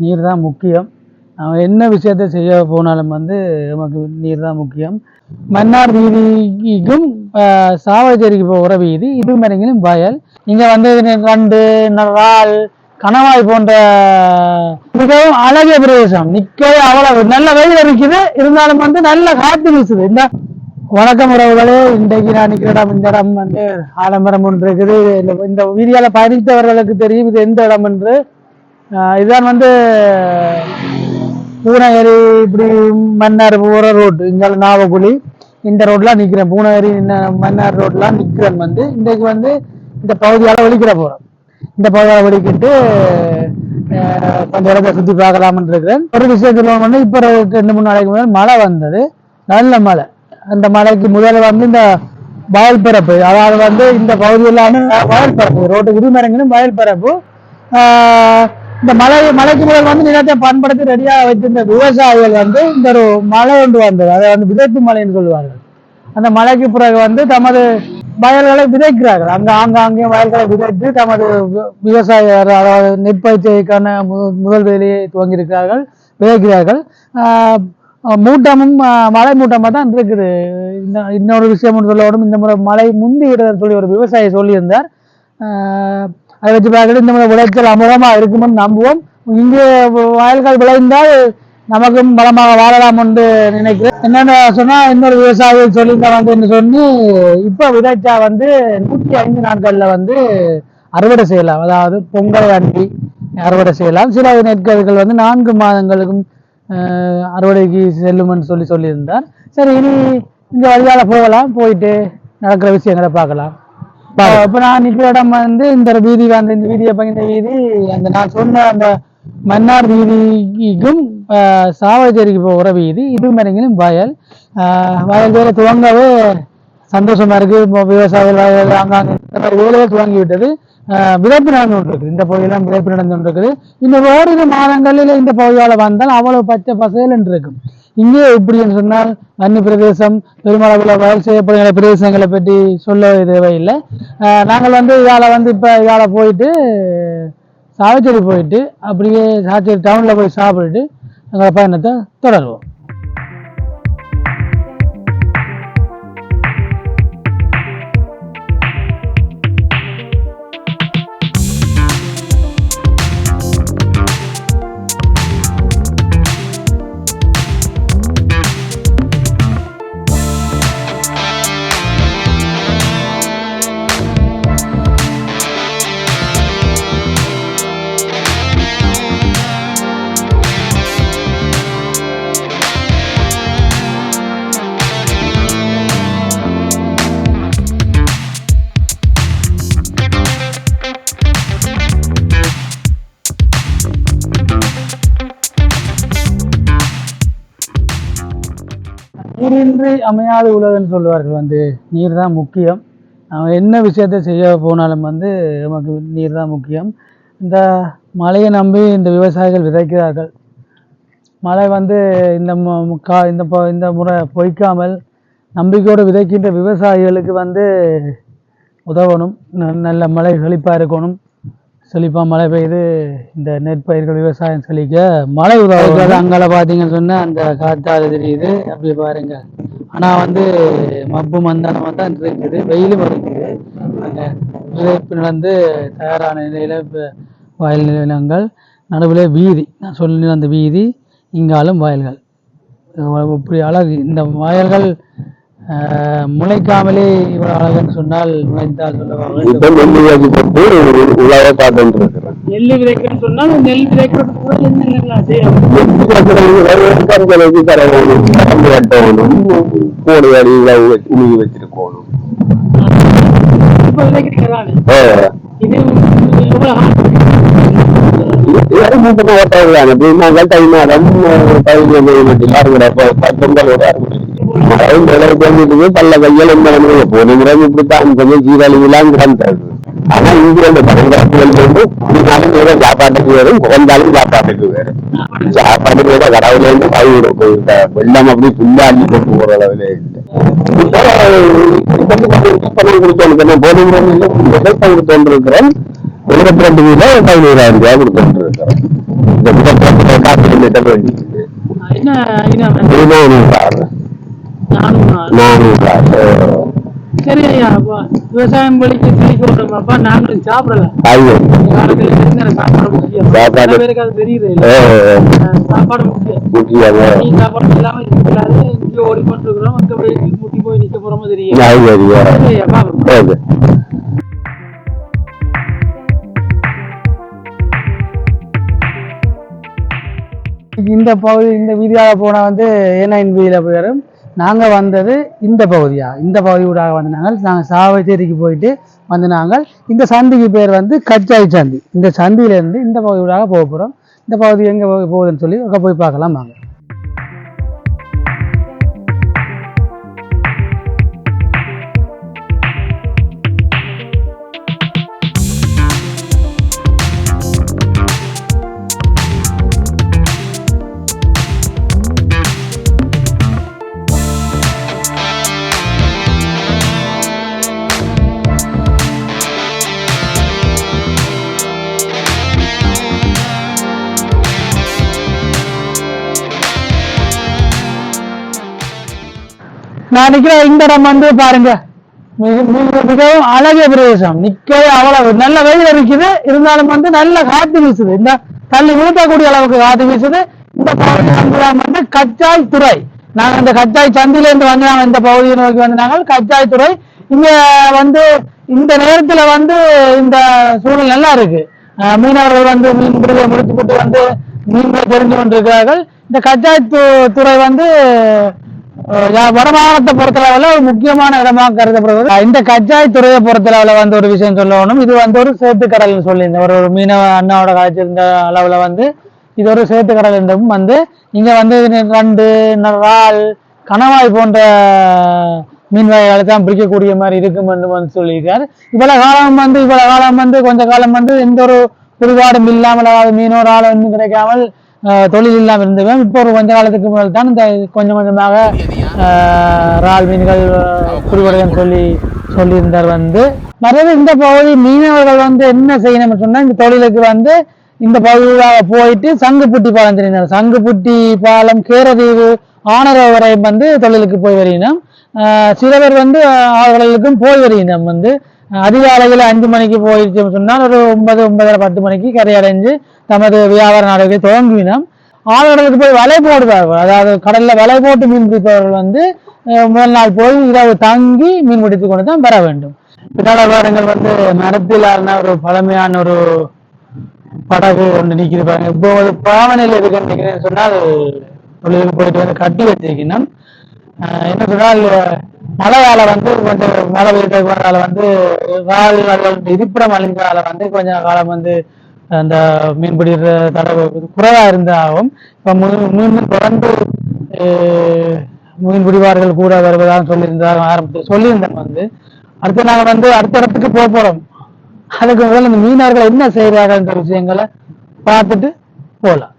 நீர் தான் முக்கியம். என்ன விஷயத்தை செய்ய போனாலும் வந்து நமக்கு நீர் தான் முக்கியம். மன்னார் வீதிக்கும் ஆஹ், சாவச்சேரிக்கு போகிற வீதி இது மாதிரிங்களும் வயல். இங்கே வந்து நண்டு இறால் கணவாய் போன்ற மிகவும் அழகிய பிரதேசம். நிக்கவே அவ்வளவு நல்ல வெயில் இருக்குது இருந்தாலும் வந்து நல்ல காற்று வீசுது. இந்த வணக்கம் உறவுகளே இன்றைக்கு நான் நிற்கிற இடம் இந்த இடம் வந்து ஆலம்பரம் ஒன்று இருக்குது. இந்த- இந்த வீதியால பயணித்தவர்களுக்கு தெரியும் இது எந்த இடம் என்று. இதான் இதுதான் வந்து பூனகிரி இப்படி மன்னார் போகிற ரோடு இங்கே நாவக்குழி இந்த ரோட்லாம் நிற்கிறேன் பூனகிரி மன்னார் ரோட்லாம் நிற்கிறேன் வந்து. இன்றைக்கு வந்து இந்த பகுதியால் வெளிக்கிற போகிறோம் இந்த பகுதியால் வெளிக்கிட்டு கொஞ்சம் இடத்தை சுற்றி பார்க்கலாம்னு இருக்கிறேன். ஒரு விஷயம் வந்து இப்போ ரெண்டு மூணு நாளைக்கு முன்னாடி மழை வந்தது. நல்ல மழை. அந்த மழைக்கு முதல்ல வந்து இந்த வயல் பரப்பு அதாவது வந்து இந்த பகுதியில் வயல் பரப்பு ரோட்டு விதிமரங்களும் வயல் பரப்பு இந்த மழை மழைக்கு முதல் வந்து நிலத்தை பயன்படுத்தி ரெடியாக வைத்திருந்த விவசாயிகள் வந்து இந்த ஒரு மழை ஒன்று வந்தது. அதை வந்து விதைப்பு மலைன்னு சொல்லுவார்கள். அந்த மழைக்கு பிறகு வந்து தமது வயல்களை விதைக்கிறார்கள். அங்க ஆங்காங்கே வயல்களை விதைத்து தமது வி- விவசாய அதாவது நெற்பயிற்சிக்கான மு- முதல் வேலையை துவங்கியிருக்கிறார்கள் விதைக்கிறார்கள். மூட்டமும் மழை மூட்டமாக தான் இருக்குது. இன்னொரு விஷயம் சொல்ல இந்த முறை மழை முந்தி விடுதல் சொல்லி ஒரு விவசாயி சொல்லியிருந்தார். ஆஹ் அதை வச்சு பார்க்கறது இந்த மாதிரி விளைச்சல் அமுதமாக இருக்கும்னு நம்புவோம். இங்கே வயல்கள் விளைந்தால் நமக்கும் பலமாக வாழலாம் என்று நினைக்கிறேன். என்னென்ன சொன்னா இன்னொரு விவசாயி சொல்லியிருந்தா வந்து சொல்லி இப்ப விதைச்சா வந்து நூற்றி ஐந்து நாட்கள்ல வந்து அறுவடை செய்யலாம். அதாவது பொங்கல் அன்றி அறுவடை செய்யலாம். சில நெற்கதிர்கள் வந்து நான்கு மாதங்களுக்கும் அறுவடைக்கு செல்லும்னு சொல்லி சொல்லியிருந்தார். சரி இனி இந்த வழியால போகலாம். போயிட்டு நடக்கிற விஷயங்களை பார்க்கலாம். இப்போ நான் நிற்கிற இடம் வந்து இந்த வீதி அந்த இந்த வீதியை பகிர்ந்த வீதி அந்த நான் சொன்ன அந்த மன்னார் வீதிக்கும் ஆஹ், சாவச்சேரிக்கு போகிற வீதி இது மாதிரிங்களும் வயல். ஆஹ், வயல் வேலை துவங்கவே சந்தோஷமா இருக்கு. இப்போ விவசாயிகள் வயல் துவங்கி விட்டது. ஆஹ், விதைப்பு நடந்து கொண்டிருக்குது இந்த பகுதியெல்லாம் விதைப்பு நடந்து கொண்டிருக்குது இன்னும் ஓரிரு மாதங்களில் இந்த பகுதியால் வந்தால் அவ்வளவு பச்சை பசேல் என்று இருக்கும். இங்கே இப்படின்னு சொன்னால் வன்னி பிரதேசம் பெருமளவில் வயல் செய்யப்படுகிற பிரதேசங்களை பற்றி சொல்ல தேவையில்லை. நாங்கள் வந்து இதால் வந்து இப்போ இதால் போயிட்டு சாவச்சேரி போயிட்டு அப்படியே சாவச்சேரி டவுனில் போய் சாப்பிட்டுட்டு எங்கள் பயணத்தை தொடருவோம். நீரின்றி அமையாத உலகன்னு சொல்லுவார்கள் வந்து நீர் தான் முக்கியம். நம்ம என்ன விஷயத்தை செய்ய போனாலும் வந்து நமக்கு நீர் தான் முக்கியம். இந்த மழையை நம்பி இந்த விவசாயிகள் விதைக்கிறார்கள். மழை வந்து இந்த கா இந்த இந்த முறை பொய்க்காமல் நம்பிக்கையோடு விதைக்கின்ற விவசாயிகளுக்கு வந்து உதவணும். நல்ல மழை செழிப்பாக இருக்கணும். செழிப்பாக மழை பெய்யுது இந்த நெற்பயிர்கள் விவசாயம் செழிக்க மழை உதவுகிறது அங்கால பார்த்தீங்கன்னு சொன்னால் அந்த காற்றாறு தெரியுது. அப்படி பாருங்க. ஆனால் வந்து மப்பு மந்தானமாக தான் இருக்குது. வெயிலும் இருக்குது. அந்த விளைப்பு நடந்து தயாரான நிலையில் இப்போ வயல் நிலங்கள் நடுவில் வீதி. நான் சொல்லி அந்த வீதி இங்காலும் வயல்கள். இப்படி அழகு. இந்த வயல்கள் முளைக்காமலே இவ்வளவு அழகுன்னு சொன்னால் முளைத்தால் சொல்லுவாங்க நெல் விதைக்கணும்னு சொன்னால் நெல் விதைக்கிறதுக்கு கூட என்னென்ன செய்யணும் கோடி அடி உழுகி வச்சிருக்கணும். மூட்டை ஓட்டாங்க மாதம் பதினஞ்சு மட்டும் பத்தொன்பது பெஞ்சிட்டு பல்ல கையில் என்ன போன முறை இப்படித்தான் கொஞ்சம் சீரழிவுலாம் கிடந்தது ஆனா இங்க அந்த பழங்காலங்கள் வந்து குடினாலும் வேற சாப்பாட்டுக்கு வரும் குறைந்தாலும் சாப்பாட்டுக்கு வேறு. சாப்பாட்டுக்கு வேற கடவுள பயிர் போயிருக்க வெள்ளம் அப்படி ஃபுல்லா அள்ளி கொண்டு போற அளவுல இல்லை. கொடுத்தோம் போன முறை கொடுத்தோன்னு இருக்கிறேன் ரெண்டு பதினோராயிரம் ரூபாய் கொடுத்துட்டு இந்த வேண்டி என்ன இனம் இது நானூறு நானூறு நாள் நானூறு சரி ஐயா அப்பா. விவசாயம் பலிக்கு திருப்பி விடுறோம் அப்பா. நாங்களும் இருந்து சாப்பாடு முக்கியம். பேருக்கு அது தெரியுது சாப்பாடு முக்கியம். சாப்பாடு இல்லாம இருக்காது இங்கே ஓடிக்கொண்டிருக்கிறோம் அங்க போய் முட்டி போய் நிக்க போறோமோ தெரியும் இந்த பகுதி இந்த வீதியாக போனால் வந்து ஏனைன் வீதியில் போயிடும். நாங்கள் வந்தது இந்த பகுதியாக இந்த பகுதி ஊடாக வந்து நாங்கள் நாங்கள் சாவச்சேரிக்கு போயிட்டு வந்து நாங்கள். இந்த சந்திக்கு பேர் வந்து கச்சாய் சந்தி. இந்த சந்தியிலேருந்து இந்த பகுதி ஊடாக போக போகிறோம் இந்த பகுதி எங்கே போகுதுன்னு சொல்லி அங்கே போய் பார்க்கலாம் வாங்க. நான் நிக்கிற இந்த இடம் வந்து பாருங்க. மிகவும் அழகிய பிரதேசம். நிக்கவே அவ்வளவு நல்ல வெயில் இருக்குது. இருந்தாலும் வந்து நல்ல காத்து வீசுது. இந்த தள்ளி விழுத்தக்கூடிய அளவுக்கு காத்து வீசுது. இந்த பகுதியில் வந்து கச்சாய் துறை. நாங்க இந்த கச்சாய் சந்தில இருந்து வந்து நாங்க இந்த பகுதியை நோக்கி வந்து நாங்கள் கச்சாய் துறை. இங்க வந்து இந்த நேரத்துல வந்து இந்த சூழல் நல்லா இருக்கு. மீனவர்கள் வந்து மீன் பிடிக்க முடித்து போட்டு வந்து மீன்களை தெரிஞ்சு கொண்டிருக்கிறார்கள். இந்த கச்சாய் து- துறை வந்து வடமாகாணத்தை பொறுத்தளவில் ஒரு முக்கியமான இடமாக கருதப்படுவது. இந்த கச்சாய் துறையை பொறுத்தளவில் வந்து ஒரு விஷயம் சொல்லணும். இது வந்து ஒரு சேத்துக்கடல்னு சொல்லியிருந்தேன். ஒரு ஒரு மீனவ அண்ணாவோட காய்ச்சிருந்த அளவில் வந்து இது ஒரு சேத்துக்கடல் என்றும் வந்து இங்கே வந்து நண்டு இறால் கணவாய் போன்ற மீன் வகைகளை தான் பிடிக்கக்கூடிய மாதிரி இருக்கும் என்று வந்து சொல்லியிருக்காரு. இவ்வளவு காலம் வந்து இவ்வளவு காலம் வந்து கொஞ்ச காலம் வந்து எந்த ஒரு குறைபாடும் இல்லாமல் அதாவது மீனோ இறால் ஒன்றும் கிடைக்காமல் தொழில் இல்லாமல் இருந்தவன். இப்போ ஒரு கொஞ்ச காலத்துக்கு முன்னால் தான் இந்த கொஞ்சம் கொஞ்சமாக ரால் இறால் மீன்கள் குடிவடைன்னு சொல்லி சொல்லியிருந்தார் வந்து. மறுபடியும் இந்த பகுதி மீனவர்கள் வந்து என்ன செய்யணும்னு சொன்னால் இந்த தொழிலுக்கு வந்து இந்த பகுதியாக போயிட்டு சங்குப்புட்டி பாலம் தெரிந்தார். சங்குப்புட்டி பாலம் கேரதீவு ஆனரவு வரை வந்து தொழிலுக்கு போய் வருகினோம். ஆஹ் சில பேர் வந்து அவர்களுக்கும் போய் வருகினோம் வந்து. அதிகாலையில் அஞ்சு மணிக்கு போயிடுச்சு சொன்னால் ஒரு ஒன்பது ஒன்பதரை பத்து மணிக்கு கரையடைஞ்சு தமது வியாபார நடவடிக்கை தொடங்கினோம் ஆளுநர்களுக்கு போய் வலை போடுவார்கள். அதாவது கடல்ல வலை போட்டு மீன் பிடிப்பவர்கள் வந்து முதல் நாள் போய் இரவு தங்கி மீன் பிடித்து கொண்டு தான் பெற வேண்டும். பின்னாளர்கள் வந்து மரத்தில் ஒரு பழமையான ஒரு படகு ஒன்று நிற்கிருப்பாங்க இப்போ ஒரு பாவனையில் இருக்குன்னு சொன்னால் தொழிலுக்கு போயிட்டு வந்து கட்டி வச்சிருக்கணும். என்ன சொன்னால் மழையால வந்து கொஞ்சம் மழை பெய்யறதுனால வந்து கால் இருப்பிடம் அழிஞ்சதால வந்து கொஞ்ச காலம் வந்து அந்த மீன் பிடிக்கிற தடவை குறைவா இருந்தாலும் இப்போ மீண்டும் தொடர்ந்து மீன்பிடிவார்கள் மீன் பிடிவார்கள் கூட வருவதாக சொல்லியிருந்தாங்க ஆரம்பத்தில் சொல்லியிருந்தேன் வந்து அடுத்து நாங்கள் வந்து அடுத்த இடத்துக்கு போக போறோம். அதுக்கு முதல்ல இந்த மீனவர்கள் என்ன செய்யறாங்கன்ற விஷயங்களை பார்த்துட்டு போகலாம்